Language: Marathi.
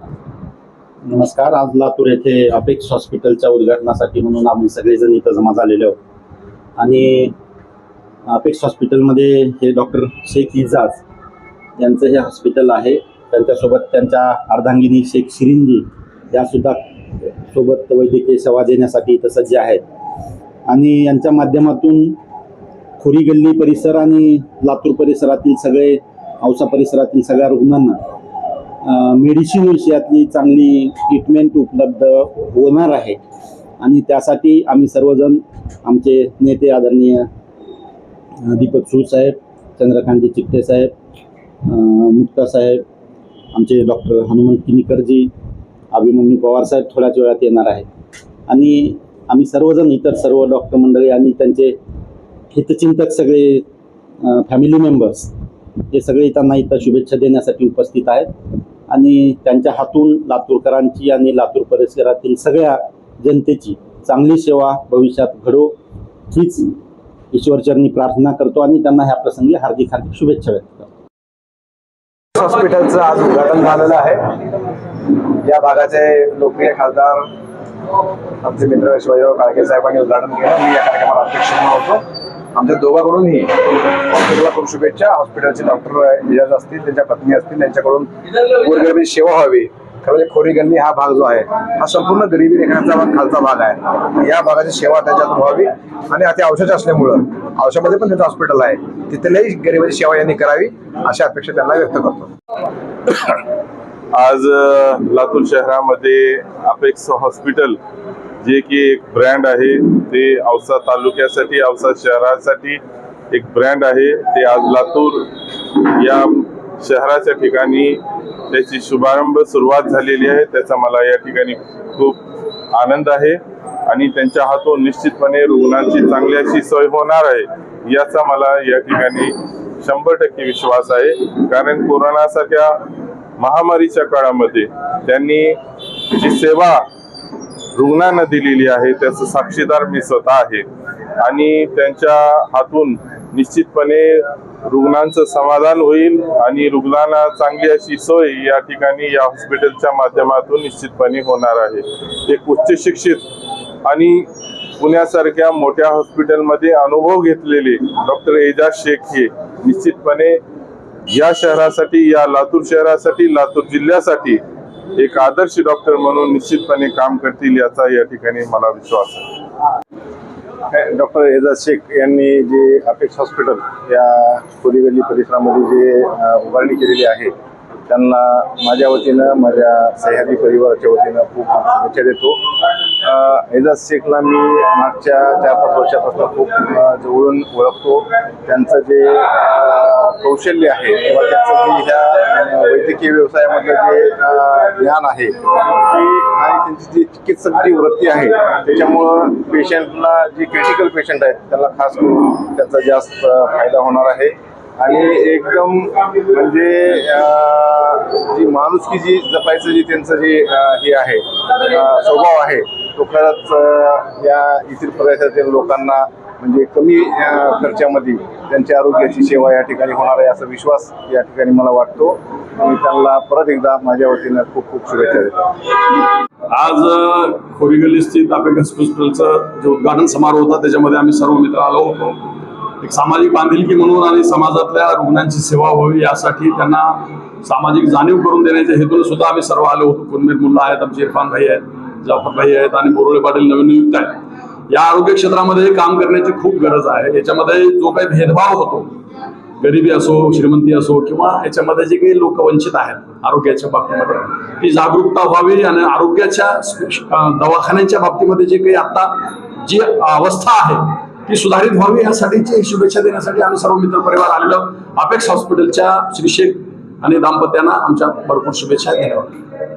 नमस्कार आज लातूर येथे अपेक्स हॉस्पिटलच्या उद्घाटनासाठी म्हणून आम्ही सगळेजण इथं जमा झालेलो आहोत. आणि अपेक्स हॉस्पिटलमध्ये हे डॉक्टर शेख इजाज यांचं हे हॉस्पिटल आहे. त्यांच्यासोबत त्यांच्या अर्धांगिनी शेख शिरिंजी यासुद्धा सोबत वैद्यकीय सेवा देण्यासाठी इथं सज्ज आहेत. आणि यांच्या माध्यमातून खोरी गल्ली परिसर आणि लातूर परिसरातील सगळे औसा परिसरातील सगळ्या रुग्णांना मेडिसिन विषयातली चांगली ट्रीटमेंट उपलब्ध होणार आहे. आणि त्यासाठी आम्ही सर्वजण आमचे नेते आदरणीय दीपक सूळ साहेब चंद्रकांतजी चिकटे साहेब मुक्ता साहेब आमचे डॉक्टर हनुमंत किनीकरजी अभिमन्यू पवार साहेब थोड्याच वेळात येणार आहेत. आणि आम्ही सर्वजण इतर सर्व डॉक्टर मंडळी आणि त्यांचे हितचिंतक सगळे फॅमिली मेंबर्स हे सगळे त्यांना इथं शुभेच्छा देण्यासाठी उपस्थित आहेत. आणि त्यांच्या हातून लातूरकरांची आणि लातूर परिसरातील सगळ्या जनतेची चांगली सेवा भविष्यात घडो हीच ईश्वरचरणी प्रार्थना करतो आणि त्यांना ह्या प्रसंगी हार्दिक हार्दिक शुभेच्छा व्यक्त करतो. हॉस्पिटलचं आज उद्घाटन झालेलं आहे. या भागाचे लोकप्रिय खासदार आमचे मित्र शिवाजीराव काळके साहेबांनी उद्घाटन केलं. मी या कार्यक्रमाला अध्यक्ष म्हणून होतो. आमच्या दोघांकडूनही हॉस्पिटलला खूप शुभेच्छा. हॉस्पिटलचे डॉक्टर इजाज असतील त्यांच्या पत्नी असतील त्यांच्याकडून गोरगरिबी सेवा व्हावी. खरं म्हणजे खोरी गल्ली हा भाग जो आहे हा संपूर्ण गरिबी रेखाचा भाग खालचा भाग आहे. या भागाची सेवा त्याच्यातून व्हावी आणि आता औषध असल्यामुळं औषधामध्ये पण त्यांचं हॉस्पिटल आहे. तिथल्याही गरिबाची सेवा यांनी करावी अशा अपेक्षा त्यांना व्यक्त करतो. आज लातूर शहरामध्ये अपेक्स हॉस्पिटल जे की एक ब्रँड आहे ते औसा तालुक्यासाठी औसा शहरासाठी एक ब्रँड आहे. ते आज लातूर या शहराच्या ठिकाणी त्याची शुभारंभ सुरुवात झालेली आहे. त्याचा मला या ठिकाणी खूप आनंद आहे आणि त्यांच्या हातून निश्चितपणे रुग्णांची चांगली अशी सोय होणार आहे याचा मला या ठिकाणी शंभर टक्के विश्वास आहे. कारण कोरोनासारख्या महामारीच्या काळामध्ये त्यांनी जी सेवा रुग्णांना दिलेली आहे त्याचं साक्षीदार मी स्वतः आहे. आणि त्यांच्या हातून निश्चितपणे रुग्णांचं समाधान होईल आणि रुग्णांना चांगली अशी सोय या ठिकाणी या हॉस्पिटलच्या माध्यमातून निश्चितपणे होणार आहे. एक उच्च शिक्षित आणि पुण्यासारख्या मोठ्या हॉस्पिटलमध्ये अनुभव घेतलेले डॉक्टर एजाज शेख हे निश्चितपणे या शहरासाठी या लातूर शहरासाठी लातूर जिल्ह्यासाठी एक आदर्श डॉक्टर म्हणून निश्चितपणे काम करतील याचा या ठिकाणी मला विश्वास आहे. डॉक्टर एजाज शेख यांनी जे अपेक्स हॉस्पिटल या कोलीगल्ली परिसरामध्ये जे उभारणी केलेली आहे त्यांना माझ्या वतीनं माझ्या सह्याद्री परिवाराच्या वतीनं खूप शुभेच्छा देतो. एजाज शेखला मी मागच्या चार पाच वर्षापासून खूप जवळून ओळखतो. त्यांचं जे कौशल्य आहे किंवा त्यांचं जे ह्या वैद्यकीय व्यवसायामधलं जे ज्ञान आहे. ती आणि त्यांची जी चिकित्सक जी वृत्ती आहे त्याच्यामुळं पेशंटला जे क्रिटिकल पेशंट आहेत त्यांना खास करून त्याचा जास्त फायदा होणार आहे. आणि एकदम म्हणजे जी माणुसकी जी जपायचं जे त्यांचं जे हे आहे स्वभाव आहे तो खरंच या इतर प्रदेशातील लोकांना म्हणजे कमी खर्चामध्ये त्यांच्या आरोग्याची सेवा या ठिकाणी होणार आहे असा विश्वास या ठिकाणी मला वाटतो. आणि त्यांना परत एकदा माझ्या वतीनं खूप खूप शुभेच्छा देतो. आज अ, खोरीगल्ली स्थित अपेक्स हॉस्पिटलचं जे उद्घाटन समारोह होता त्याच्यामध्ये आम्ही सर्व मित्र आलो होतो. एक सामाजिक बांधिलकी म्हणून आणि समाजातल्या रुग्णांची सेवा व्हावी यासाठी त्यांना सामाजिक जाणीव करून देण्याच्या हेतून सुद्धा आम्ही सर्व आलो होतो. कुनमीर मुल्ला आहेत आमचे इरफान भाई आहेत जाफर भाई आहेत आणि बोरोळे पाटील नवीन नियुक्त आहेत. या आरोग्य क्षेत्रामध्ये काम करण्याची खूप गरज आहे. याच्यामध्ये जो काही भेदभाव होतो गरिबी असो श्रीमंती असो किंवा याच्यामध्ये जे काही लोक वंचित आहेत आरोग्याच्या बाबतीमध्ये ती जागरूकता व्हावी आणि आरोग्याच्या दवाखान्यांच्या बाबतीमध्ये जे काही आता जी अवस्था आहे ती सुधारित व्हावी यासाठीची शुभेच्छा देण्यासाठी आम्ही सर्व मित्र परिवार आलेलो अपेक्स हॉस्पिटलच्या श्री शेख आणि दाम्पत्यांना आमच्या भरपूर शुभेच्छा द्याव्या